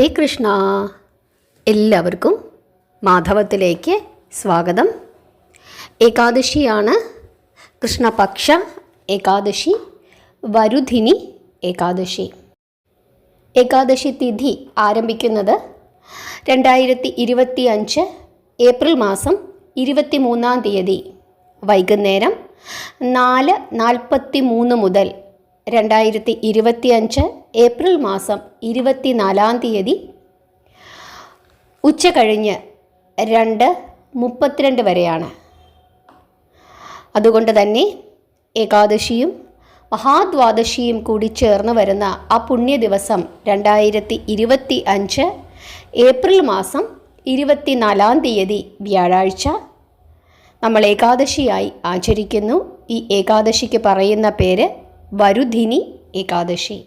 ഹരേ കൃഷ്ണ. എല്ലാവർക്കും മാധവത്തിലേക്ക് സ്വാഗതം. ഏകാദശിയാണ് കൃഷ്ണപക്ഷ ഏകാദശി വരുധിനി ഏകാദശി. ഏകാദശി തിഥി ആരംഭിക്കുന്നത് രണ്ടായിരത്തി ഇരുപത്തി അഞ്ച് ഏപ്രിൽ മാസം ഇരുപത്തി മൂന്നാം തീയതി. വൈകുന്നേരം നാല് നാൽപ്പത്തി മൂന്ന് മുതൽ രണ്ടായിരത്തി ഇരുപത്തി അഞ്ച് ഏപ്രിൽ മാസം ഇരുപത്തിനാലാം തീയതി ഉച്ച കഴിഞ്ഞ് രണ്ട് മുപ്പത്തിരണ്ട് വരെയാണ്. അതുകൊണ്ട് തന്നെ ഏകാദശിയും മഹാദ്വാദശിയും കൂടി ചേർന്ന് വരുന്ന ആ പുണ്യ ദിവസം രണ്ടായിരത്തി ഇരുപത്തി അഞ്ച് ഏപ്രിൽ മാസം ഇരുപത്തിനാലാം തീയതി വ്യാഴാഴ്ച നമ്മൾ ഏകാദശിയായി ആചരിക്കുന്നു. ഈ ഏകാദശിക്ക് പറയുന്ന പേര് വരുധിനി ഏകാദശി.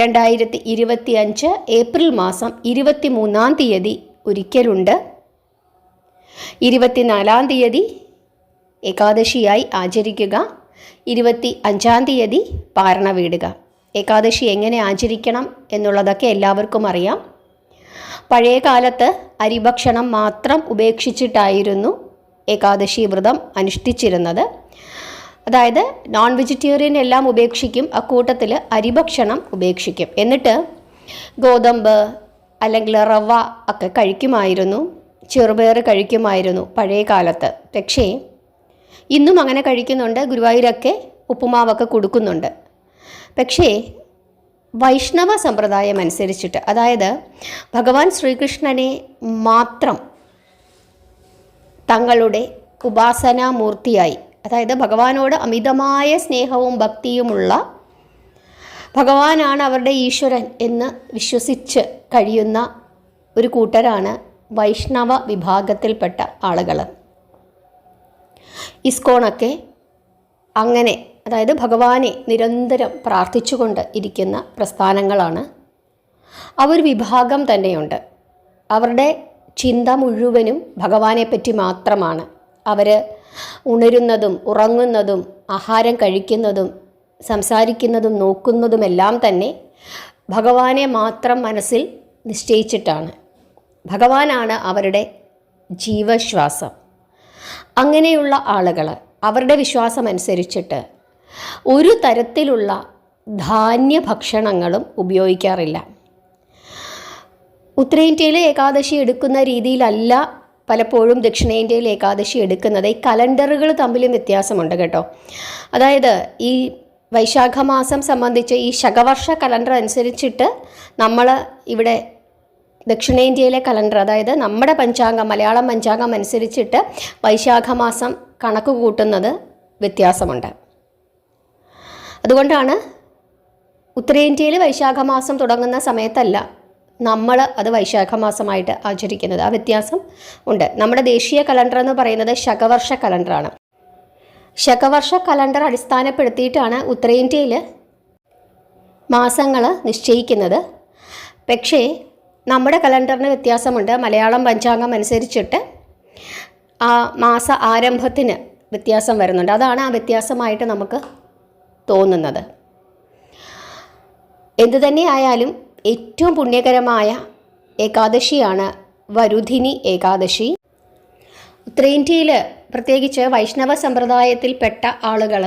രണ്ടായിരത്തി ഇരുപത്തി അഞ്ച് ഏപ്രിൽ മാസം ഇരുപത്തി മൂന്നാം തീയതി ഒരിക്കലുണ്ട്. ഇരുപത്തിനാലാം തീയതി ഏകാദശിയായി ആചരിക്കുക. ഇരുപത്തി അഞ്ചാം തീയതി പാരണ വീടുക. ഏകാദശി എങ്ങനെ ആചരിക്കണം എന്നുള്ളതൊക്കെ എല്ലാവർക്കും അറിയാം. പഴയ കാലത്ത് അരിഭക്ഷണം മാത്രം ഉപേക്ഷിച്ചിട്ടായിരുന്നു ഏകാദശി വ്രതം അനുഷ്ഠിച്ചിരുന്നത്. അതായത് നോൺ വെജിറ്റേറിയൻ എല്ലാം ഉപേക്ഷിക്കും അക്കൂട്ടത്തിൽ അരിഭക്ഷണം ഉപേക്ഷിക്കും. എന്നിട്ട് ഗോതമ്പ് അല്ലെങ്കിൽ റവ ഒക്കെ കഴിക്കുമായിരുന്നു ചെറുപയർ കഴിക്കുമായിരുന്നു പഴയ കാലത്ത്. പക്ഷേ ഇന്നും അങ്ങനെ കഴിക്കുന്നുണ്ട് ഗുരുവായൂരൊക്കെ ഉപ്പുമാവൊക്കെ കൊടുക്കുന്നുണ്ട്. പക്ഷേ വൈഷ്ണവ സമ്പ്രദായം അനുസരിച്ചിട്ട് അതായത് ഭഗവാൻ ശ്രീകൃഷ്ണനെ മാത്രം തങ്ങളുടെ ഉപാസനാമൂർത്തിയായി അതായത് ഭഗവാനോട് അമിതമായ സ്നേഹവും ഭക്തിയുമുള്ള ഭഗവാനാണ് അവരുടെ ഈശ്വരൻ എന്ന് വിശ്വസിച്ച് കഴിയുന്ന ഒരു കൂട്ടരാണ് വൈഷ്ണവ വിഭാഗത്തിൽപ്പെട്ട ആളുകൾ. ഇസ്കോണൊക്കെ അങ്ങനെ അതായത് ഭഗവാനെ നിരന്തരം പ്രാർത്ഥിച്ചുകൊണ്ട് ഇരിക്കുന്ന പ്രസ്ഥാനങ്ങളാണ്. അവർ വിഭാഗം തന്നെയുണ്ട്. അവരുടെ ചിന്ത മുഴുവനും ഭഗവാനെ പറ്റി മാത്രമാണ്. അവർ ഉണരുന്നതും ഉറങ്ങുന്നതും ആഹാരം കഴിക്കുന്നതും സംസാരിക്കുന്നതും നോക്കുന്നതുമെല്ലാം തന്നെ ഭഗവാനെ മാത്രം മനസ്സിൽ നിശ്ചയിച്ചിട്ടാണ്. ഭഗവാനാണ് അവരുടെ ജീവശ്വാസം. അങ്ങനെയുള്ള ആളുകൾ അവരുടെ വിശ്വാസം അനുസരിച്ചിട്ട് ഒരു തരത്തിലുള്ള ധാന്യ ഭക്ഷണങ്ങളും ഉപയോഗിക്കാറില്ല. ഉത്തരേന്ത്യയിലെ ഏകാദശി എടുക്കുന്ന രീതിയിലല്ല പലപ്പോഴും ദക്ഷിണേന്ത്യയിൽ ഏകാദശി എടുക്കുന്നത് ഈ കലണ്ടറുകൾ തമ്മിലും വ്യത്യാസമുണ്ട് കേട്ടോ. അതായത് ഈ വൈശാഖ മാസം സംബന്ധിച്ച് ഈ ശകവർഷ കലണ്ടർ അനുസരിച്ചിട്ട് നമ്മൾ ഇവിടെ ദക്ഷിണേന്ത്യയിലെ കലണ്ടർ അതായത് നമ്മുടെ പഞ്ചാംഗം മലയാളം പഞ്ചാംഗം അനുസരിച്ചിട്ട് വൈശാഖ മാസം കണക്ക് കൂട്ടുന്നത് വ്യത്യാസമുണ്ട്. അതുകൊണ്ടാണ് ഉത്തരേന്ത്യയിൽ വൈശാഖ മാസം തുടങ്ങുന്ന സമയത്തല്ല നമ്മൾ അത് വൈശാഖ മാസമായിട്ട് ആചരിക്കുന്നത്. ആ വ്യത്യാസം ഉണ്ട്. നമ്മുടെ ദേശീയ കലണ്ടർ എന്ന് പറയുന്നത് ശകവർഷ കലണ്ടറാണ്. ശകവർഷ കലണ്ടർ അടിസ്ഥാനപ്പെടുത്തിയിട്ടാണ് ഉത്തരേന്ത്യയിൽ മാസങ്ങൾ നിശ്ചയിക്കുന്നത്. പക്ഷേ നമ്മുടെ കലണ്ടറിന് വ്യത്യാസമുണ്ട്. മലയാളം പഞ്ചാംഗം അനുസരിച്ചിട്ട് ആ മാസ ആരംഭത്തിന് വ്യത്യാസം വരുന്നുണ്ട്. അതാണ് ആ വ്യത്യാസമായിട്ട് നമുക്ക് തോന്നുന്നത്. എന്തു തന്നെ ആയാലും ഏറ്റവും പുണ്യകരമായ ഏകാദശിയാണ് വരുധിനി ഏകാദശി. ഉത്തരേന്ത്യയിൽ പ്രത്യേകിച്ച് വൈഷ്ണവ സമ്പ്രദായത്തിൽപ്പെട്ട ആളുകൾ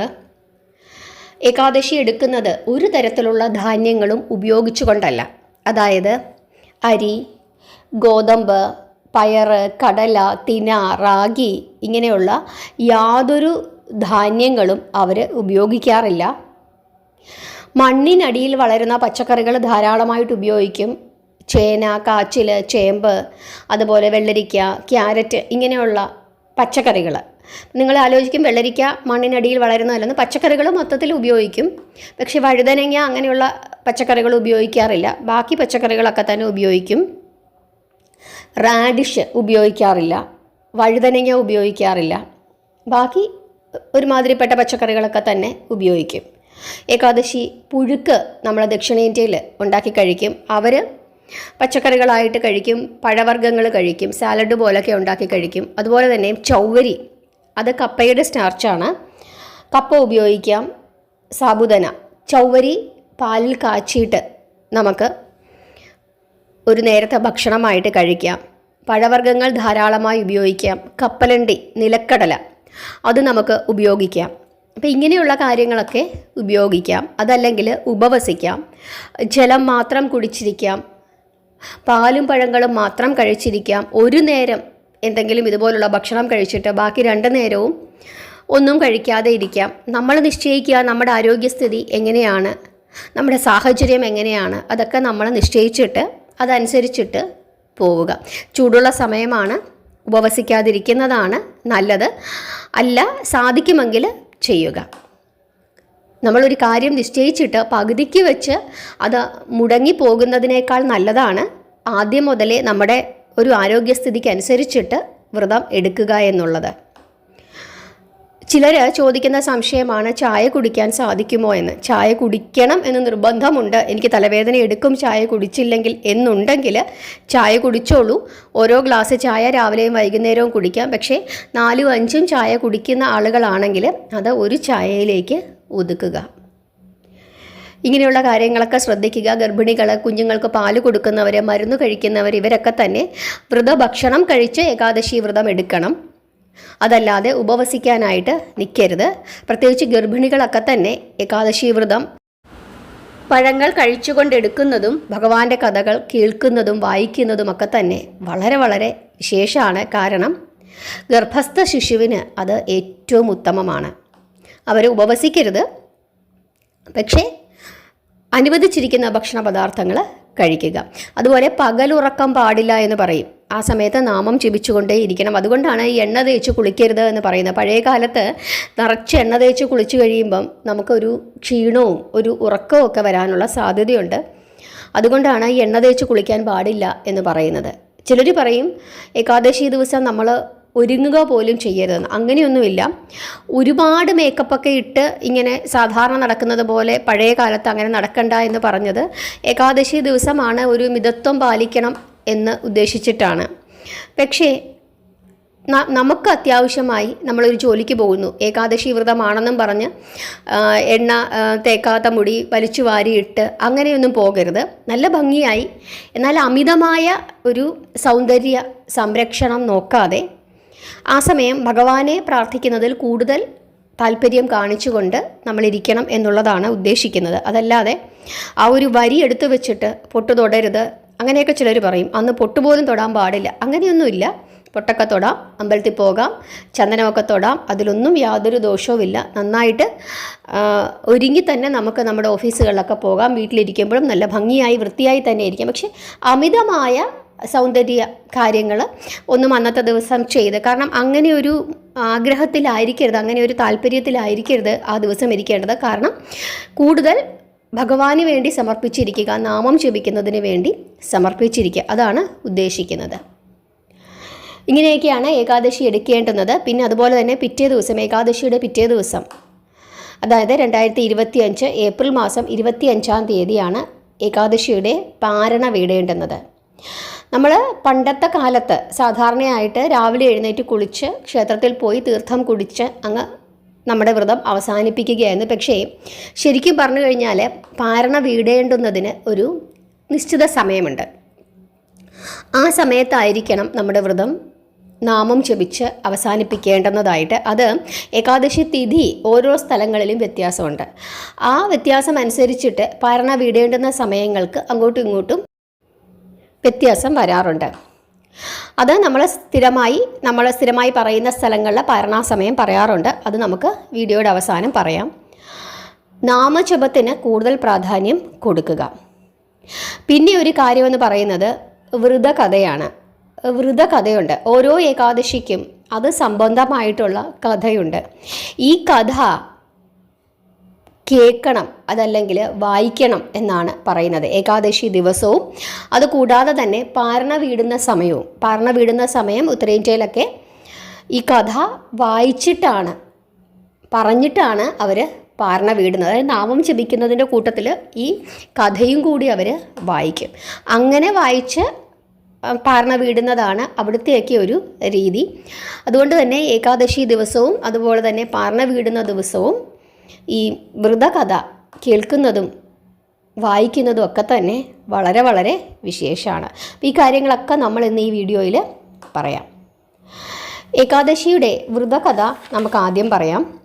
ഏകാദശി എടുക്കുന്നത് ഒരു തരത്തിലുള്ള ധാന്യങ്ങളും ഉപയോഗിച്ചുകൊണ്ടല്ല. അതായത് അരി ഗോതമ്പ് പയർ കടല തിന റാഗി ഇങ്ങനെയുള്ള യാതൊരു ധാന്യങ്ങളും അവർ ഉപയോഗിക്കാറില്ല. മണ്ണിനടിയിൽ വളരുന്ന പച്ചക്കറികൾ ധാരാളമായിട്ട് ഉപയോഗിക്കും. ചേന കാച്ചിൽ ചേമ്പ് അതുപോലെ വെള്ളരിക്ക ക്യാരറ്റ് ഇങ്ങനെയുള്ള പച്ചക്കറികൾ. നിങ്ങൾ ആലോചിക്കും വെള്ളരിക്ക മണ്ണിനടിയിൽ വളരുന്നതല്ലെന്ന് പച്ചക്കറികൾ മൊത്തത്തിൽ ഉപയോഗിക്കും. പക്ഷേ വഴുതനങ്ങ അങ്ങനെയുള്ള പച്ചക്കറികൾ ഉപയോഗിക്കാറില്ല. ബാക്കി പച്ചക്കറികളൊക്കെ തന്നെ ഉപയോഗിക്കും. റാഡിഷ് ഉപയോഗിക്കാറില്ല. വഴുതനങ്ങ ഉപയോഗിക്കാറില്ല. ബാക്കി ഒരുമാതിരിപ്പെട്ട പച്ചക്കറികളൊക്കെ തന്നെ ഉപയോഗിക്കും. ഏകാദശി പുഴുക്ക് നമ്മൾ ദക്ഷിണേന്ത്യയിൽ ഉണ്ടാക്കി കഴിക്കും. അവർ പച്ചക്കറികളായിട്ട് കഴിക്കും പഴവർഗങ്ങൾ കഴിക്കും സാലഡ് പോലൊക്കെ ഉണ്ടാക്കി കഴിക്കും. അതുപോലെ തന്നെ ചൗവരി അത് കപ്പയുടെ സ്റ്റാർച്ചാണ്. കപ്പ ഉപയോഗിക്കാം സാബുദന. ചൗവരി പാലിൽ കാച്ചിയിട്ട് നമുക്ക് ഒരു നേരത്തെ ഭക്ഷണമായിട്ട് കഴിക്കാം. പഴവർഗങ്ങൾ ധാരാളമായി ഉപയോഗിക്കാം. കപ്പലണ്ടി നിലക്കടല അത് നമുക്ക് ഉപയോഗിക്കാം. അപ്പോൾ ഇങ്ങനെയുള്ള കാര്യങ്ങളൊക്കെ ഉപയോഗിക്കാം. അതല്ലെങ്കിൽ ഉപവസിക്കാം. ജലം മാത്രം കുടിച്ചിരിക്കാം. പാലും പഴങ്ങളും മാത്രം കഴിച്ചിരിക്കാം. ഒരു നേരം എന്തെങ്കിലും ഇതുപോലുള്ള ഭക്ഷണം കഴിച്ചിട്ട് ബാക്കി രണ്ട് നേരവും ഒന്നും കഴിക്കാതെ ഇരിക്കാം. നമ്മൾ നിശ്ചയിക്കുക നമ്മുടെ ആരോഗ്യസ്ഥിതി എങ്ങനെയാണ് നമ്മുടെ സാഹചര്യം എങ്ങനെയാണ് അതൊക്കെ നമ്മൾ നിശ്ചയിച്ചിട്ട് അതനുസരിച്ചിട്ട് പോവുക. ചൂടുള്ള സമയമാണ് ഉപവസിക്കാതിരിക്കുന്നതാണ് നല്ലത്. അല്ല സാധിക്കുമെങ്കിൽ ചെയ്യുക. നമ്മളൊരു കാര്യം നിശ്ചയിച്ചിട്ട് പകുതിക്ക് വെച്ച് അത് മുടങ്ങി പോകുന്നതിനേക്കാൾ നല്ലതാണ് ആദ്യം മുതലേ നമ്മുടെ ഒരു ആരോഗ്യസ്ഥിതിക്ക് അനുസരിച്ചിട്ട് വ്രതം എടുക്കുക എന്നുള്ളത്. ചിലർ ചോദിക്കുന്ന സംശയമാണ് ചായ കുടിക്കാൻ സാധിക്കുമോ എന്ന്. ചായ കുടിക്കണം എന്ന് നിർബന്ധമുണ്ട്. എനിക്ക് തലവേദന എടുക്കും ചായ കുടിച്ചില്ലെങ്കിൽ എന്നുണ്ടെങ്കിൽ ചായ കുടിച്ചോളൂ. ഓരോ ഗ്ലാസ് ചായ രാവിലെയും വൈകുന്നേരവും കുടിക്കാം. പക്ഷേ നാലും അഞ്ചും ചായ കുടിക്കുന്ന ആളുകളാണെങ്കിൽ അത് ഒരു ചായയിലേക്ക് ഒതുക്കുക. ഇങ്ങനെയുള്ള കാര്യങ്ങളൊക്കെ ശ്രദ്ധിക്കുക. ഗർഭിണികൾ കുഞ്ഞുങ്ങൾക്ക് പാൽ കൊടുക്കുന്നവർ മരുന്ന് കഴിക്കുന്നവർ ഇവരൊക്കെ തന്നെ വ്രതഭക്ഷണം കഴിച്ച് ഏകാദശി വ്രതം എടുക്കണം. അതല്ലാതെ ഉപവസിക്കാനായിട്ട് നിൽക്കരുത് പ്രത്യേകിച്ച് ഗർഭിണികളൊക്കെ തന്നെ ഏകാദശി വ്രതം പഴങ്ങൾ കഴിച്ചുകൊണ്ടെടുക്കുന്നതും ഭഗവാന്റെ കഥകൾ കേൾക്കുന്നതും വായിക്കുന്നതും ഒക്കെ തന്നെ വളരെ വളരെ വിശേഷമാണ്. കാരണം ഗർഭസ്ഥ ശിശുവിന് അത് ഏറ്റവും ഉത്തമമാണ്. അവർ ഉപവസിക്കരുത്. പക്ഷേ അനുവദിച്ചിരിക്കുന്ന ഭക്ഷണ പദാർത്ഥങ്ങൾ കഴിക്കുക. അതുപോലെ പകലുറക്കം പാടില്ല എന്ന് പറയും. ആ സമയത്ത് നാമം ചിപിച്ചുകൊണ്ടേ ഇരിക്കണം. അതുകൊണ്ടാണ് ഈ എണ്ണ തേച്ച് കുളിക്കരുത് എന്ന് പറയുന്നത്. പഴയ കാലത്ത് നിറച്ച് എണ്ണ തേച്ച് കുളിച്ചു കഴിയുമ്പം നമുക്കൊരു ക്ഷീണവും ഒരു ഉറക്കവും ഒക്കെ വരാനുള്ള സാധ്യതയുണ്ട്. അതുകൊണ്ടാണ് ഈ എണ്ണ തേച്ച് കുളിക്കാൻ പാടില്ല എന്ന് പറയുന്നത്. ചിലർ പറയും ഏകാദശി ദിവസം നമ്മൾ ഒരുങ്ങുക പോലും ചെയ്യരുതെന്ന്. അങ്ങനെയൊന്നുമില്ല. ഒരുപാട് മേക്കപ്പൊക്കെ ഇട്ട് ഇങ്ങനെ സാധാരണ നടക്കുന്നത് പോലെ പഴയ കാലത്ത് അങ്ങനെ നടക്കണ്ട എന്ന് പറഞ്ഞത് ഏകാദശി ദിവസമാണ്. ഒരു മിതത്വം പാലിക്കണം. എന്ന് ഉദ്ദേശിച്ചിട്ടാണ്. പക്ഷേ നമുക്ക് അത്യാവശ്യമായി നമ്മളൊരു ജോലിക്ക് പോകുന്നു. ഏകാദശി വ്രതമാണെന്നും പറഞ്ഞ് എണ്ണ തേക്കാത്ത മുടി വലിച്ചു വാരിയിട്ട് അങ്ങനെയൊന്നും പോകരുത്. നല്ല ഭംഗിയായി. എന്നാൽ അമിതമായ ഒരു സൗന്ദര്യ സംരക്ഷണം നോക്കാതെ ആ സമയം ഭഗവാനെ പ്രാർത്ഥിക്കുന്നതിൽ കൂടുതൽ താല്പര്യം കാണിച്ചുകൊണ്ട് നമ്മളിരിക്കണം എന്നുള്ളതാണ് ഉദ്ദേശിക്കുന്നത്. അതല്ലാതെ ആ ഒരു വരി എടുത്തു വെച്ചിട്ട് പൊട്ടു തൊടരുത് അങ്ങനെയൊക്കെ ചിലർ പറയും. അന്ന് പൊട്ടുപോലും തൊടാൻ പാടില്ല. അങ്ങനെയൊന്നുമില്ല. പൊട്ടൊക്കെ തൊടാം അമ്പലത്തിൽ പോകാം ചന്ദനമൊക്കെ തൊടാം അതിലൊന്നും യാതൊരു ദോഷവുമില്ല. നന്നായിട്ട് ഒരുങ്ങി തന്നെ നമുക്ക് നമ്മുടെ ഓഫീസുകളിലൊക്കെ പോകാം. വീട്ടിലിരിക്കുമ്പോഴും നല്ല ഭംഗിയായി വൃത്തിയായി തന്നെ ഇരിക്കാം. പക്ഷേ അമിതമായ സൗന്ദര്യ കാര്യങ്ങൾ ഒന്നും അന്നത്തെ ദിവസം ചെയ്ത് കാരണം അങ്ങനെ ഒരു ആഗ്രഹത്തിലായിരിക്കരുത് അങ്ങനെ ഒരു താല്പര്യത്തിലായിരിക്കരുത് ആ ദിവസം ഇരിക്കേണ്ടത്. കാരണം കൂടുതൽ ഭഗവാന് വേണ്ടി സമർപ്പിച്ചിരിക്കുക നാമം ജപിക്കുന്നതിന് വേണ്ടി സമർപ്പിച്ചിരിക്കുക. അതാണ് ഉദ്ദേശിക്കുന്നത്. ഇങ്ങനെയൊക്കെയാണ് ഏകാദശി എടുക്കേണ്ടുന്നത്. പിന്നെ അതുപോലെ തന്നെ പിറ്റേ ദിവസം ഏകാദശിയുടെ പിറ്റേ ദിവസം. അതായത് രണ്ടായിരത്തി ഇരുപത്തി അഞ്ച് ഏപ്രിൽ മാസം ഇരുപത്തി അഞ്ചാം തീയതിയാണ് ഏകാദശിയുടെ പാരണ വീടേണ്ടുന്നത്. നമ്മൾ പണ്ടത്തെ കാലത്ത് സാധാരണയായിട്ട് രാവിലെ എഴുന്നേറ്റ് കുളിച്ച് ക്ഷേത്രത്തിൽ പോയി തീർത്ഥം കുടിച്ച് അങ്ങ് നമ്മുടെ വ്രതം അവസാനിപ്പിക്കുകയായിരുന്നു പക്ഷേ ശരിക്കും പറഞ്ഞു കഴിഞ്ഞാൽ പാരണ വീടേണ്ടുന്നതിന് ഒരു നിശ്ചിത സമയമുണ്ട്. ആ സമയത്തായിരിക്കണം നമ്മുടെ വ്രതം നാമം ജപിച്ച് അവസാനിപ്പിക്കേണ്ടുന്നതായിട്ട്. അത് ഏകാദശി തിഥി ഓരോ സ്ഥലങ്ങളിലും വ്യത്യാസമുണ്ട്. ആ വ്യത്യാസം അനുസരിച്ചിട്ട് പാരണ വീടേണ്ടുന്ന സമയങ്ങൾക്ക് അങ്ങോട്ടും ഇങ്ങോട്ടും വ്യത്യാസം വരാറുണ്ട്. അത് നമ്മൾ സ്ഥിരമായി നമ്മൾ സ്ഥിരമായി പറയുന്ന സ്ഥലങ്ങളിലെ പരണാസമയം പറയാറുണ്ട്. അത് നമുക്ക് വീഡിയോയുടെ അവസാനം പറയാം. നാമജപത്തിന് കൂടുതൽ പ്രാധാന്യം കൊടുക്കുക. പിന്നെ ഒരു കാര്യമെന്ന് പറയുന്നത് വ്രതകഥയാണ് വ്രതകഥയുണ്ട് ഓരോ ഏകാദശിക്കും അത് സംബന്ധമായിട്ടുള്ള കഥയുണ്ട്. ഈ കഥ കേൾക്കണം അതല്ലെങ്കിൽ വായിക്കണം എന്നാണ് പറയുന്നത്. ഏകാദശി ദിവസവും അതുകൂടാതെ തന്നെ പാരണ വീടുന്ന സമയവും. പാരണ വീടുന്ന സമയം ഉത്തരേന്ത്യയിലൊക്കെ ഈ കഥ വായിച്ചിട്ടാണ് പറഞ്ഞിട്ടാണ് അവർ പാരണ വീടുന്നത്. അതായത് നാമം ജപിക്കുന്നതിന്റെ കൂട്ടത്തിൽ ഈ കഥയും കൂടി അവർ വായിക്കും. അങ്ങനെ വായിച്ച് പാർണ വീടുന്നതാണ് അവിടുത്തെയൊക്കെ ഒരു രീതി. അതുകൊണ്ട് തന്നെ ഏകാദശി ദിവസവും അതുപോലെ തന്നെ പാർണ വീടുന്ന ദിവസവും ഈ വ്രതകഥ കേൾക്കുന്നതും വായിക്കുന്നതും ഒക്കെ തന്നെ വളരെ വളരെ വിശേഷമാണ്. ഈ കാര്യങ്ങളൊക്കെ നമ്മൾ ഇന്ന് ഈ വീഡിയോയിൽ പറയാം. ഏകാദശിയുടെ വ്രതകഥ നമുക്ക് ആദ്യം പറയാം.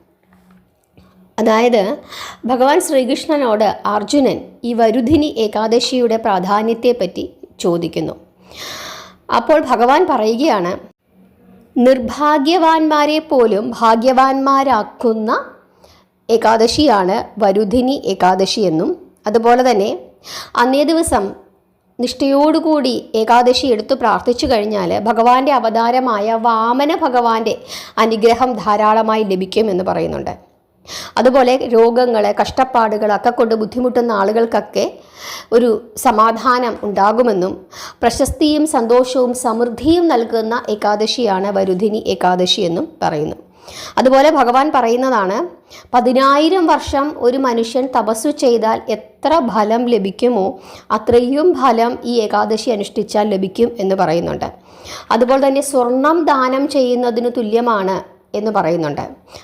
അതായത് ഭഗവാൻ ശ്രീകൃഷ്ണനോട് അർജുനൻ ഈ വരുധിനി ഏകാദശിയുടെ പ്രാധാന്യത്തെപ്പറ്റി ചോദിക്കുന്നു. അപ്പോൾ ഭഗവാൻ പറയുകയാണ് നിർഭാഗ്യവാന്മാരെ പോലും ഭാഗ്യവാന്മാരാക്കുന്ന ഏകാദശിയാണ് വരുധിനി ഏകാദശി എന്നും. അതുപോലെ തന്നെ അന്നേ ദിവസം നിഷ്ഠയോടുകൂടി ഏകാദശി എടുത്തു പ്രാർത്ഥിച്ചു കഴിഞ്ഞാൽ ഭഗവാന്റെ അവതാരമായ വാമന ഭഗവാന്റെ അനുഗ്രഹം ധാരാളമായി ലഭിക്കുമെന്ന് പറയുന്നുണ്ട്. അതുപോലെ രോഗങ്ങൾ കഷ്ടപ്പാടുകളൊക്കെ കൊണ്ട് ബുദ്ധിമുട്ടുന്ന ആളുകൾക്കൊക്കെ ഒരു സമാധാനം ഉണ്ടാകുമെന്നും പ്രശസ്തിയും സന്തോഷവും സമൃദ്ധിയും നൽകുന്ന ഏകാദശിയാണ് വരുധിനി ഏകാദശി എന്നും പറയുന്നു. അതുപോലെ ഭഗവാൻ പറയുന്നതാണ് പതിനായിരം വർഷം ഒരു മനുഷ്യൻ തപസ്സു ചെയ്താൽ എത്ര ഫലം ലഭിക്കുമോ അത്രയും ഫലം ഈ ഏകാദശി അനുഷ്ഠിച്ചാൽ ലഭിക്കും എന്ന് പറയുന്നുണ്ട്. അതുപോലെ തന്നെ സ്വർണം ദാനം ചെയ്യുന്നതിന് തുല്യമാണ് എന്ന് പറയുന്നുണ്ട്.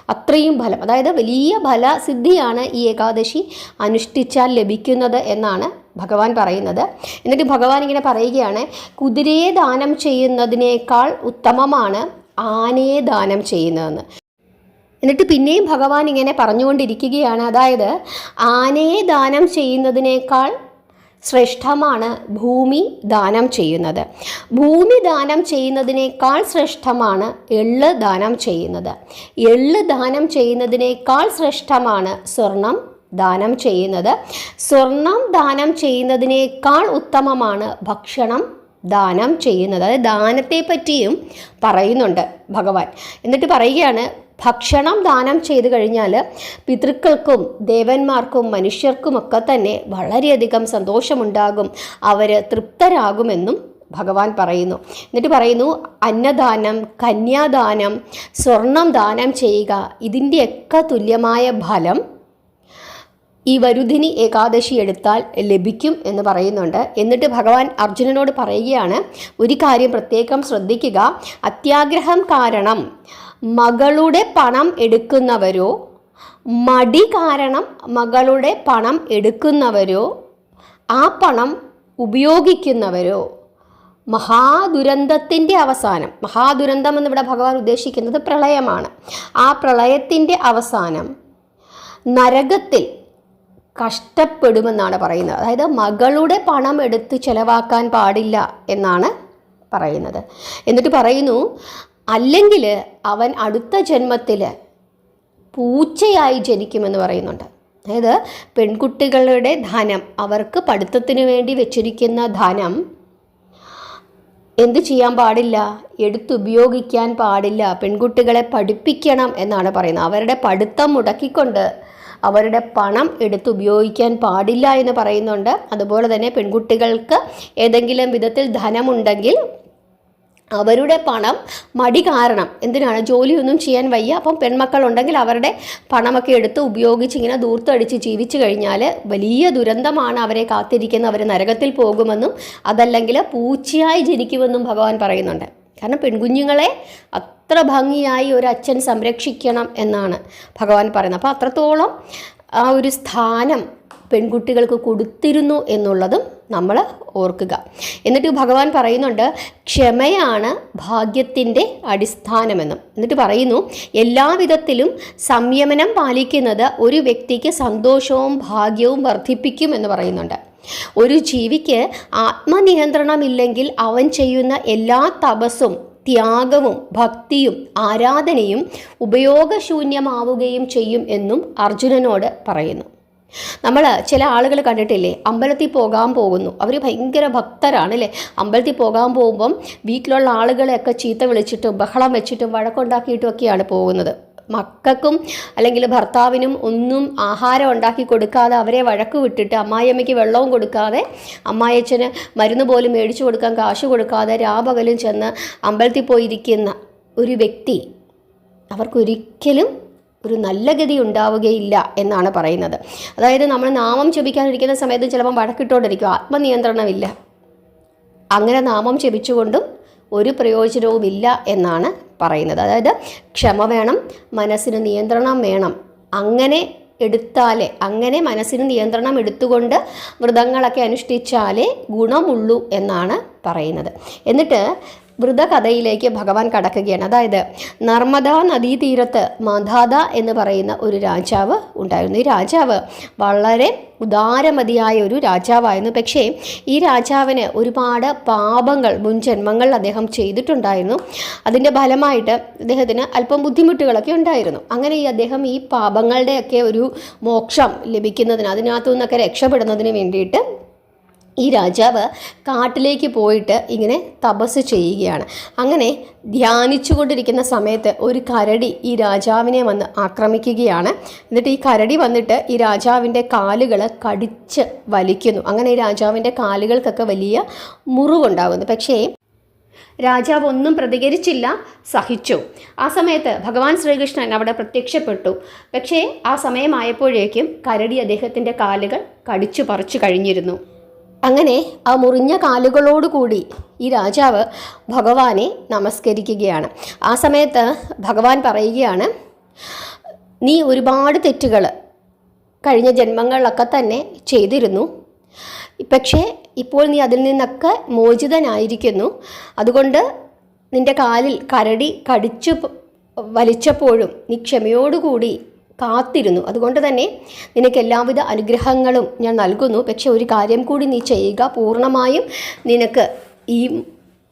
അത്രയും ഫലം അതായത് വലിയ ഫലസിദ്ധിയാണ് ഈ ഏകാദശി അനുഷ്ഠിച്ചാൽ ലഭിക്കുന്നത് എന്നാണ് ഭഗവാൻ പറയുന്നത്. എന്നിട്ട് ഭഗവാൻ ഇങ്ങനെ പറയുകയാണ് കുതിരയെ ദാനം ചെയ്യുന്നതിനേക്കാൾ ഉത്തമമാണ് ആനയെ ദാനം ചെയ്യുന്നതെന്ന്. എന്നിട്ട് പിന്നെയും ഭഗവാൻ ഇങ്ങനെ പറഞ്ഞുകൊണ്ടിരിക്കുകയാണ്. അതായത് ആനയെ ദാനം ചെയ്യുന്നതിനേക്കാൾ ശ്രേഷ്ഠമാണ് ഭൂമി ദാനം ചെയ്യുന്നത്. ഭൂമി ദാനം ചെയ്യുന്നതിനേക്കാൾ ശ്രേഷ്ഠമാണ് എള്ള് ദാനം ചെയ്യുന്നത്. എള്ള് ദാനം ചെയ്യുന്നതിനേക്കാൾ ശ്രേഷ്ഠമാണ് സ്വർണം ദാനം ചെയ്യുന്നത്. സ്വർണം ദാനം ചെയ്യുന്നതിനേക്കാൾ ഉത്തമമാണ് ഭക്ഷണം ദാനം ചെയ്യുന്നത്. അതായത് ദാനത്തെ പറ്റിയും പറയുന്നുണ്ട് ഭഗവാൻ. എന്നിട്ട് പറയുകയാണ് ഭക്ഷണം ദാനം ചെയ്തു കഴിഞ്ഞാൽ പിതൃക്കൾക്കും ദേവന്മാർക്കും മനുഷ്യർക്കുമൊക്കെ തന്നെ വളരെയധികം സന്തോഷമുണ്ടാകും. അവർ തൃപ്തരാകുമെന്നും ഭഗവാൻ പറയുന്നു. എന്നിട്ട് പറയുന്നു അന്നദാനം കന്യാദാനം സ്വർണം ദാനം ചെയ്യുക ഇതിന്റെയൊക്കെ തുല്യമായ ഫലം ഈ വരുധിനി ഏകാദശി എടുത്താൽ ലഭിക്കും എന്ന് പറയുന്നുണ്ട്. എന്നിട്ട് ഭഗവാൻ അർജുനനോട് പറയുകയാണ് ഒരു കാര്യം പ്രത്യേകം ശ്രദ്ധിക്കുക. അത്യാഗ്രഹം കാരണം മകളുടെ പണം എടുക്കുന്നവരോ മടി കാരണം മകളുടെ പണം എടുക്കുന്നവരോ ആ പണം ഉപയോഗിക്കുന്നവരോ മഹാദുരന്തത്തിന്റെ അവസാനം മഹാദുരന്തം എന്നിവിടെ ഭഗവാൻ ഉദ്ദേശിക്കുന്നത് പ്രളയമാണ്. ആ പ്രളയത്തിന്റെ അവസാനം നരകത്തിൽ കഷ്ടപ്പെടുമെന്നാണ് പറയുന്നത്. അതായത് മകളുടെ പണം എടുത്ത് ചിലവാക്കാൻ പാടില്ല എന്നാണ് പറയുന്നത്. എന്നിട്ട് പറയുന്നു അല്ലെങ്കിൽ അവൻ അടുത്ത ജന്മത്തിൽ പൂച്ചയായി ജനിക്കുമെന്ന് പറയുന്നുണ്ട്. അതായത് പെൺകുട്ടികളുടെ ധനം അവർക്ക് പഠിത്തത്തിന് വേണ്ടി വെച്ചിരിക്കുന്ന ധനം എന്ത് ചെയ്യാൻ പാടില്ല? എടുത്തുപയോഗിക്കാൻ പാടില്ല. പെൺകുട്ടികളെ പഠിപ്പിക്കണം എന്നാണ് പറയുന്നത്. അവരുടെ പഠിത്തം മുടക്കിക്കൊണ്ട് അവരുടെ പണം എടുത്ത് ഉപയോഗിക്കാൻ പാടില്ല എന്ന് പറയുന്നുണ്ട്. അതുപോലെ തന്നെ പെൺകുട്ടികൾക്ക് ഏതെങ്കിലും വിധത്തിൽ ധനമുണ്ടെങ്കിൽ അവരുടെ പണം മടി കാരണം എന്തിനാണ്? ജോലിയൊന്നും ചെയ്യാൻ വയ്യ. അപ്പം പെൺമക്കളുണ്ടെങ്കിൽ അവരുടെ പണമൊക്കെ എടുത്ത് ഉപയോഗിച്ച് ഇങ്ങനെ ദൂർത്തടിച്ച് ജീവിച്ചു കഴിഞ്ഞാൽ വലിയ ദുരന്തമാണ് അവരെ കാത്തിരിക്കുന്ന അവർ നരകത്തിൽ പോകുമെന്നും അതല്ലെങ്കിൽ പൂച്ചയായി ജനിക്കുമെന്നും ഭഗവാൻ പറയുന്നുണ്ട്. കാരണം പെൺകുഞ്ഞുങ്ങളെ അത്ര ഭംഗിയായി ഒരു അച്ഛൻ സംരക്ഷിക്കണം എന്നാണ് ഭഗവാൻ പറയുന്നത്. അപ്പോൾ അത്രത്തോളം ആ ഒരു സ്ഥാനം പെൺകുട്ടികൾക്ക് കൊടുത്തിരുന്നു എന്നുള്ളതും നമ്മൾ ഓർക്കുക. എന്നിട്ട് ഭഗവാൻ പറയുന്നുണ്ട് ക്ഷമയാണ് ഭാഗ്യത്തിന്റെ അടിസ്ഥാനമെന്നും. എന്നിട്ട് പറയുന്നു എല്ലാവിധത്തിലും സംയമനം പാലിക്കുന്നത് ഒരു വ്യക്തിക്ക് സന്തോഷവും ഭാഗ്യവും വർദ്ധിപ്പിക്കും എന്ന് പറയുന്നുണ്ട്. ഒരു ജീവിക്ക് ആത്മനിയന്ത്രണമില്ലെങ്കിൽ അവൻ ചെയ്യുന്ന എല്ലാ തപസ്സും ത്യാഗവും ഭക്തിയും ആരാധനയും ഉപയോഗശൂന്യമാവുകയും ചെയ്യും എന്നും അർജുനനോട് പറയുന്നു. നമ്മൾ ചില ആളുകൾ കണ്ടിട്ടില്ലേ? അമ്പലത്തിൽ പോകാൻ പോകുന്നു. അവർ ഭയങ്കര ഭക്തരാണ് അല്ലേ? അമ്പലത്തിൽ പോകാൻ പോകുമ്പം വീട്ടിലുള്ള ആളുകളെയൊക്കെ ചീത്ത വിളിച്ചിട്ടും ബഹളം വെച്ചിട്ടും വഴക്കുണ്ടാക്കിയിട്ടും ഒക്കെയാണ് പോകുന്നത്. മക്കൾക്കും അല്ലെങ്കിൽ ഭർത്താവിനും ഒന്നും ആഹാരം ഉണ്ടാക്കി കൊടുക്കാതെ അവരെ വഴക്ക് വിട്ടിട്ട് അമ്മായിയമ്മയ്ക്ക് വെള്ളവും കൊടുക്കാതെ അമ്മായച്ചന് മരുന്ന് പോലും മേടിച്ചു കൊടുക്കാൻ കാശ് കൊടുക്കാതെ രാപകലും ചെന്ന് അമ്പലത്തിൽ പോയിരിക്കുന്ന ഒരു വ്യക്തി അവർക്കൊരിക്കലും ഒരു നല്ല ഗതി ഉണ്ടാവുകയില്ല എന്നാണ് പറയുന്നത്. അതായത് നമ്മൾ നാമം ജപിക്കാനിരിക്കുന്ന സമയത്ത് ചിലപ്പം വഴക്കിട്ടോണ്ടിരിക്കും. ആത്മനിയന്ത്രണമില്ല. അങ്ങനെ നാമം ജപിച്ചുകൊണ്ടും ഒരു പ്രയോജനവുമില്ല എന്നാണ് പറയുന്നത്. അതായത് ക്ഷമ വേണം മനസ്സിന് നിയന്ത്രണം വേണം. അങ്ങനെ എടുത്താലേ അങ്ങനെ മനസ്സിന് നിയന്ത്രണം എടുത്തുകൊണ്ട് വ്രതങ്ങളൊക്കെ അനുഷ്ഠിച്ചാലേ ഗുണമുള്ളൂ എന്നാണ് പറയുന്നത്. എന്നിട്ട് വ്രതകഥയിലേക്ക് ഭഗവാൻ കടക്കുകയാണ്. അതായത് നർമ്മദാ നദീതീരത്ത് മധാത എന്ന് പറയുന്ന ഒരു രാജാവ് ഉണ്ടായിരുന്നു. ഈ രാജാവ് വളരെ ഉദാരമതിയായ ഒരു രാജാവായിരുന്നു. പക്ഷേ ഈ രാജാവിന് ഒരുപാട് പാപങ്ങൾ മുൻ ജന്മങ്ങൾ അദ്ദേഹം ചെയ്തിട്ടുണ്ടായിരുന്നു. അതിന്റെ ഫലമായിട്ട് അദ്ദേഹത്തിന് അല്പം ബുദ്ധിമുട്ടുകളൊക്കെ ഉണ്ടായിരുന്നു. അങ്ങനെ ഈ അദ്ദേഹം ഈ പാപങ്ങളുടെയൊക്കെ ഒരു മോക്ഷം ലഭിക്കുന്നതിന് അതിനകത്തു നിന്നൊക്കെ രക്ഷപ്പെടുന്നതിന് വേണ്ടിയിട്ട് ഈ രാജാവ് കാട്ടിലേക്ക് പോയിട്ട് ഇങ്ങനെ തപസ് ചെയ്യുകയാണ്. അങ്ങനെ ധ്യാനിച്ചു കൊണ്ടിരിക്കുന്ന സമയത്ത് ഒരു കരടി ഈ രാജാവിനെ വന്ന് ആക്രമിക്കുകയാണ്. എന്നിട്ട് ഈ കരടി വന്നിട്ട് ഈ രാജാവിന്റെ കാലുകൾ കടിച്ച് വലിക്കുന്നു. അങ്ങനെ ഈ രാജാവിന്റെ കാലുകൾക്കൊക്കെ വലിയ മുറിവുണ്ടാകുന്നു. പക്ഷേ രാജാവ് ഒന്നും പ്രതികരിച്ചില്ല സഹിച്ചു. ആ സമയത്ത് ഭഗവാൻ ശ്രീകൃഷ്ണൻ അവിടെ പ്രത്യക്ഷപ്പെട്ടു. പക്ഷേ ആ സമയമായപ്പോഴേക്കും കരടി അദ്ദേഹത്തിന്റെ കാലുകൾ കടിച്ചു പറിച്ചു കഴിഞ്ഞിരുന്നു. അങ്ങനെ ആ മുറിഞ്ഞ കാലുകളോടുകൂടി ഈ രാജാവ് ഭഗവാനെ നമസ്കരിക്കുകയാണ്. ആ സമയത്ത് ഭഗവാൻ പറയുകയാണ് നീ ഒരുപാട് തെറ്റുകൾ കഴിഞ്ഞ ജന്മങ്ങളിലൊക്കെ തന്നെ ചെയ്തിരുന്നു. പക്ഷേ ഇപ്പോൾ നീ അതിൽ നിന്നൊക്കെ മോചിതനായിരിക്കുന്നു. അതുകൊണ്ട് നിന്റെ കാലിൽ കരടി കടിച്ചു വലിച്ചപ്പോഴും നീ ക്ഷമയോടുകൂടി കാത്തിരുന്നു. അതുകൊണ്ട് തന്നെ നിനക്ക് എല്ലാവിധ അനുഗ്രഹങ്ങളും ഞാൻ നൽകുന്നു. പക്ഷെ ഒരു കാര്യം കൂടി നീ ചെയ്യുക. പൂർണമായും നിനക്ക് ഈ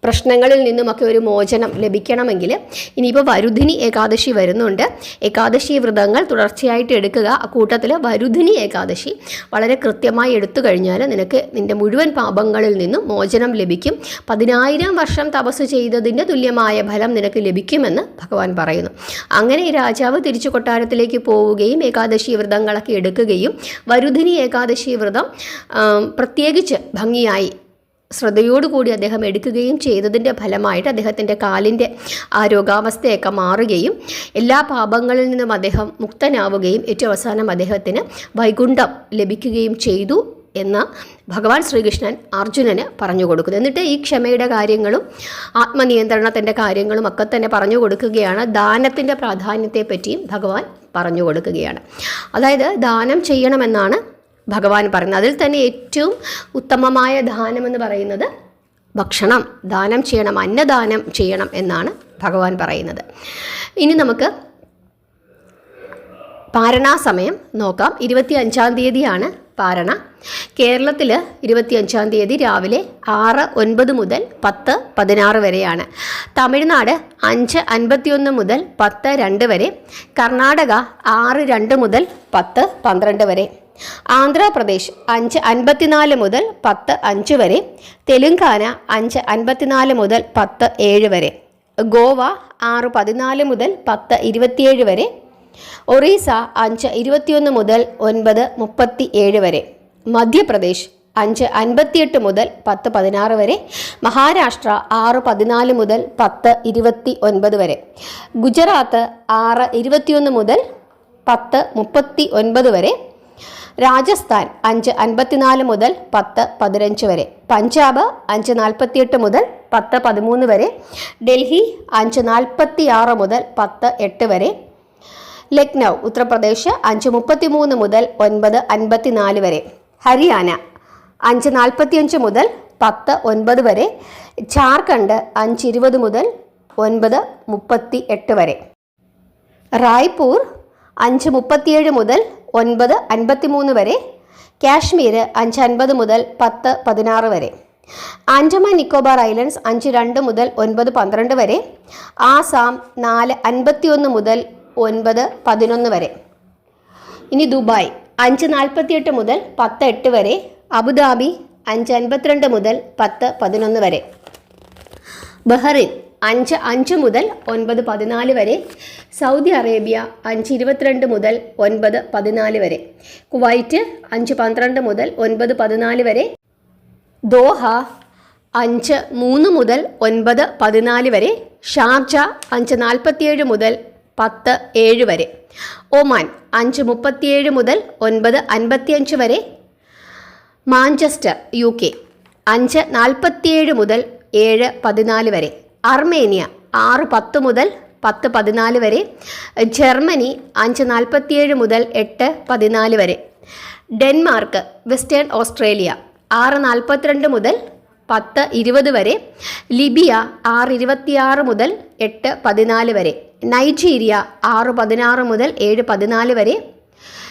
പ്രശ്നങ്ങളിൽ നിന്നുമൊക്കെ ഒരു മോചനം ലഭിക്കണമെങ്കിൽ ഇനിയിപ്പോൾ വരുധിനി ഏകാദശി വരുന്നുണ്ട്. ഏകാദശി വ്രതങ്ങൾ തുടർച്ചയായിട്ട് എടുക്കുക. കൂട്ടത്തിൽ വരുധിനി ഏകാദശി വളരെ കൃത്യമായി എടുത്തു കഴിഞ്ഞാൽ നിനക്ക് നിന്റെ മുഴുവൻ പാപങ്ങളിൽ നിന്നും മോചനം ലഭിക്കും. പതിനായിരം വർഷം തപസ് ചെയ്തതിന്റെ തുല്യമായ ഫലം നിനക്ക് ലഭിക്കുമെന്ന് ഭഗവാൻ പറയുന്നു. അങ്ങനെ രാജാവ് തിരിച്ചു കൊട്ടാരത്തിലേക്ക് പോവുകയും ഏകാദശി വ്രതങ്ങളൊക്കെ എടുക്കുകയും വരുധിനി ഏകാദശി വ്രതം പ്രത്യേകിച്ച് ഭംഗിയായി ശ്രദ്ധയോടുകൂടി അദ്ദേഹം എടുക്കുകയും ചെയ്തതിന്റെ ഫലമായിട്ട് അദ്ദേഹത്തിന്റെ കാലിന്റെ ആ രോഗാവസ്ഥയൊക്കെ മാറുകയും എല്ലാ പാപങ്ങളിൽ നിന്നും അദ്ദേഹം മുക്തനാവുകയും ഏറ്റവും അവസാനം അദ്ദേഹത്തിന് വൈകുണ്ഠം ലഭിക്കുകയും ചെയ്തു എന്ന് ഭഗവാൻ ശ്രീകൃഷ്ണൻ അർജുനന് പറഞ്ഞു കൊടുക്കുന്നു. എന്നിട്ട് ഈ ക്ഷമയുടെ കാര്യങ്ങളും ആത്മനിയന്ത്രണത്തിന്റെ കാര്യങ്ങളും ഒക്കെ തന്നെ പറഞ്ഞു കൊടുക്കുകയാണ്. ദാനത്തിന്റെ പ്രാധാന്യത്തെപ്പറ്റിയും ഭഗവാൻ പറഞ്ഞു കൊടുക്കുകയാണ്. അതായത് ദാനം ചെയ്യണമെന്നാണ് ഭഗവാൻ പറയുന്നത്. അതിൽ തന്നെ ഏറ്റവും ഉത്തമമായ ദാനം എന്ന് പറയുന്നത് ഭക്ഷണം. ദാനം ചെയ്യണം അന്നദാനം ചെയ്യണം എന്നാണ് ഭഗവാൻ പറയുന്നത്. ഇനി നമുക്ക് പാരണാ സമയം നോക്കാം. ഇരുപത്തി അഞ്ചാം തീയതിയാണ് പാരണ. കേരളത്തിൽ ഇരുപത്തി അഞ്ചാം തീയതി രാവിലെ ആറ് ഒൻപത് മുതൽ പത്ത് പതിനാറ് വരെയാണ്. തമിഴ്നാട് അഞ്ച് അൻപത്തിയൊന്ന് മുതൽ പത്ത് രണ്ട് വരെ. കർണാടക ആറ് രണ്ട് മുതൽ പത്ത് പന്ത്രണ്ട് വരെ. ആന്ധ്രാപ്രദേശ് അഞ്ച് അൻപത്തിനാല് മുതൽ പത്ത് അഞ്ച് വരെ തെലുങ്കാന അഞ്ച് അൻപത്തിനാല് മുതൽ പത്ത് ഏഴ് വരെ ഗോവ ആറ് പതിനാല് മുതൽ പത്ത് ഇരുപത്തിയേഴ് വരെ ഒറീസ അഞ്ച് ഇരുപത്തിയൊന്ന് മുതൽ ഒൻപത് മുപ്പത്തി ഏഴ് വരെ മധ്യപ്രദേശ് അഞ്ച് അൻപത്തിയെട്ട് മുതൽ പത്ത് പതിനാറ് വരെ മഹാരാഷ്ട്ര ആറ് പതിനാല് മുതൽ പത്ത് ഇരുപത്തി ഒൻപത് വരെ ഗുജറാത്ത് ആറ് ഇരുപത്തിയൊന്ന് മുതൽ പത്ത് മുപ്പത്തി ഒൻപത് വരെ രാജസ്ഥാൻ അഞ്ച് അൻപത്തിനാല് മുതൽ പത്ത് പതിനഞ്ച് വരെ. പഞ്ചാബ് അഞ്ച് നാൽപ്പത്തിയെട്ട് മുതൽ പത്ത് പതിമൂന്ന് വരെ. ഡൽഹി അഞ്ച് നാൽപ്പത്തി ആറ് മുതൽ പത്ത് എട്ട് വരെ. ലക്നൗ ഉത്തർപ്രദേശ് അഞ്ച് മുപ്പത്തിമൂന്ന് മുതൽ ഒൻപത് അൻപത്തിനാല് വരെ. ഹരിയാന അഞ്ച് നാൽപ്പത്തിയഞ്ച് മുതൽ പത്ത് ഒൻപത് വരെ. ജാർഖണ്ഡ് അഞ്ച് ഇരുപത് മുതൽ ഒൻപത് മുപ്പത്തി എട്ട് വരെ. റായ്പൂർ അഞ്ച് മുപ്പത്തിയേഴ് മുതൽ ഒൻപത് അൻപത്തിമൂന്ന് വരെ കാശ്മീർ അഞ്ച് അൻപത് മുതൽ പത്ത് പതിനാറ് വരെ ആൻഡമാൻ നിക്കോബാർ ഐലൻഡ്സ് അഞ്ച് രണ്ട് മുതൽ ഒൻപത് പന്ത്രണ്ട് വരെ ആസാം നാല് അൻപത്തിയൊന്ന് മുതൽ ഒൻപത് പതിനൊന്ന് വരെ. ഇനി ദുബായ് അഞ്ച് നാൽപ്പത്തിയെട്ട് മുതൽ പത്ത് എട്ട് വരെ അബുദാബി അഞ്ച് അൻപത്തിരണ്ട് മുതൽ പത്ത് പതിനൊന്ന് വരെ. ബഹ്റിൻ അഞ്ച് അഞ്ച് മുതൽ ഒൻപത് പതിനാല് വരെ സൗദി അറേബ്യ അഞ്ച് ഇരുപത്തിരണ്ട് മുതൽ ഒൻപത് പതിനാല് വരെ കുവൈറ്റ് അഞ്ച് പന്ത്രണ്ട് മുതൽ ഒൻപത് പതിനാല് വരെ ദോഹ അഞ്ച് മൂന്ന് മുതൽ ഒൻപത് പതിനാല് വരെ ഷാർജ അഞ്ച് നാൽപ്പത്തിയേഴ് മുതൽ പത്ത് ഏഴ് വരെ ഒമാൻ അഞ്ച് മുപ്പത്തിയേഴ് മുതൽ ഒൻപത് അൻപത്തിയഞ്ച് വരെ മാഞ്ചസ്റ്റർ യു കെ അഞ്ച് നാൽപ്പത്തിയേഴ് മുതൽ ഏഴ് പതിനാല് വരെ. അർമേനിയ ആറ് പത്ത് മുതൽ പത്ത് പതിനാല് വരെ ജർമ്മനി അഞ്ച് നാൽപ്പത്തിയേഴ് മുതൽ എട്ട് പതിനാല് വരെ. ഡെൻമാർക്ക് വെസ്റ്റേൺ ഓസ്ട്രേലിയ ആറ് നാൽപ്പത്തിരണ്ട് മുതൽ പത്ത് ഇരുപത് വരെ ലിബിയ ആറ് ഇരുപത്തിയാറ് മുതൽ എട്ട് പതിനാല് വരെ. നൈജീരിയ ആറ് പതിനാറ് മുതൽ ഏഴ് പതിനാല് വരെ.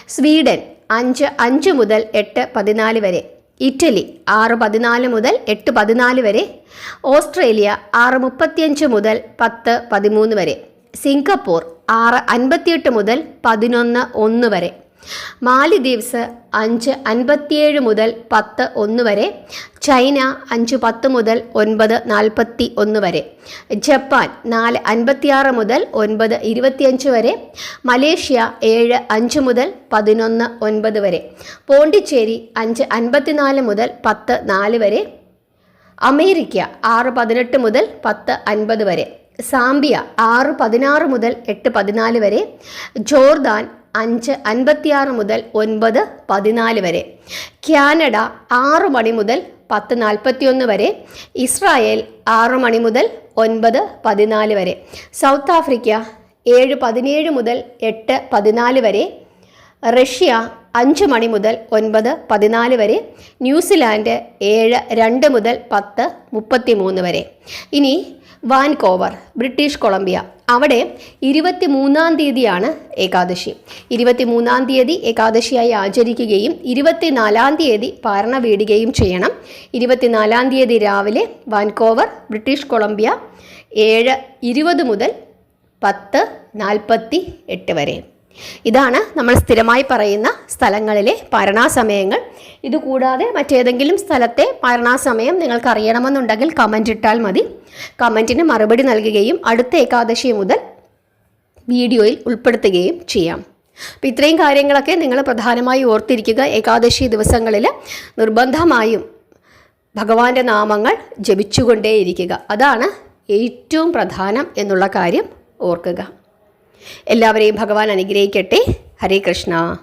സ്വീഡൻ അഞ്ച് അഞ്ച് മുതൽ എട്ട് പതിനാല് വരെ. ഇറ്റലി ആറ് പതിനാല് മുതൽ എട്ട് പതിനാല് വരെ ഓസ്ട്രേലിയ ആറ് മുപ്പത്തിയഞ്ച് മുതൽ പത്ത് പതിമൂന്ന് വരെ സിംഗപ്പൂർ ആറ് അൻപത്തിയെട്ട് മുതൽ പതിനൊന്ന് ഒന്ന് വരെ. മാലിദ്വീപ്സ് അഞ്ച് അൻപത്തിയേഴ് മുതൽ പത്ത് ഒന്ന് വരെ ചൈന അഞ്ച് പത്ത് മുതൽ ഒൻപത് നാൽപ്പത്തി ഒന്ന് വരെ ജപ്പാൻ നാല് അൻപത്തിയാറ് മുതൽ ഒൻപത് ഇരുപത്തിയഞ്ച് വരെ മലേഷ്യ ഏഴ് അഞ്ച് മുതൽ പതിനൊന്ന് ഒൻപത് വരെ പോണ്ടിച്ചേരി അഞ്ച് അൻപത്തിനാല് മുതൽ പത്ത് നാല് വരെ അമേരിക്ക ആറ് പതിനെട്ട് മുതൽ പത്ത് അൻപത് വരെ സാംബിയ ആറ് പതിനാറ് മുതൽ എട്ട് പതിനാല് വരെ ജോർദാൻ അഞ്ച് അൻപത്തിയാറ് മുതൽ ഒൻപത് പതിനാല് വരെ. കാനഡ ആറ് മണി മുതൽ പത്ത് നാൽപ്പത്തിയൊന്ന് വരെ. ഇസ്രായേൽ ആറ് മണി മുതൽ ഒൻപത് പതിനാല് വരെ. സൗത്ത് ആഫ്രിക്ക ഏഴ് പതിനേഴ് മുതൽ എട്ട് പതിനാല് വരെ. റഷ്യ അഞ്ച് മണി മുതൽ ഒൻപത് പതിനാല് വരെ. ന്യൂസിലാൻഡ് ഏഴ് രണ്ട് മുതൽ പത്ത് മുപ്പത്തി മൂന്ന് വരെ. ഇനി വാൻകോവർ ബ്രിട്ടീഷ് കൊളംബിയ. അവിടെ ഇരുപത്തി മൂന്നാം തീയതിയാണ് ഏകാദശി. ഇരുപത്തി മൂന്നാം തീയതി ഏകാദശിയായി ആചരിക്കുകയും ഇരുപത്തിനാലാം തീയതി പാരണ വീടുകയും ചെയ്യണം. ഇരുപത്തിനാലാം തീയതി രാവിലെ വാൻകോവർ ബ്രിട്ടീഷ് കൊളംബിയ ഏഴ് ഇരുപത് മുതൽ പത്ത് നാൽപ്പത്തി എട്ട് വരെ. ഇതാണ് നമ്മൾ സ്ഥിരമായി പറയുന്ന സ്ഥലങ്ങളിലെ പാരണാസമയങ്ങൾ. ഇതുകൂടാതെ മറ്റേതെങ്കിലും സ്ഥലത്തെ പാരണാസമയം നിങ്ങൾക്ക് അറിയണമെന്നുണ്ടെങ്കിൽ കമന്റ് ഇട്ടാൽ മതി. കമന്റിന് മറുപടി നൽകുകയും അടുത്ത ഏകാദശി മുതൽ വീഡിയോയിൽ ഉൾപ്പെടുത്തുകയും ചെയ്യാം. അപ്പോൾ ഇത്രയും കാര്യങ്ങളൊക്കെ നിങ്ങൾ പ്രധാനമായി ഓർത്തിരിക്കുക. ഏകാദശി ദിവസങ്ങളിൽ നിർബന്ധമായും ഭഗവാന്റെ നാമങ്ങൾ ജപിച്ചുകൊണ്ടേയിരിക്കുക. അതാണ് ഏറ്റവും പ്രധാനം എന്നുള്ള കാര്യം ഓർക്കുക. എല്ലാവരെയും ഭഗവാൻ അനുഗ്രഹിക്കട്ടെ. ഹരേ കൃഷ്ണ.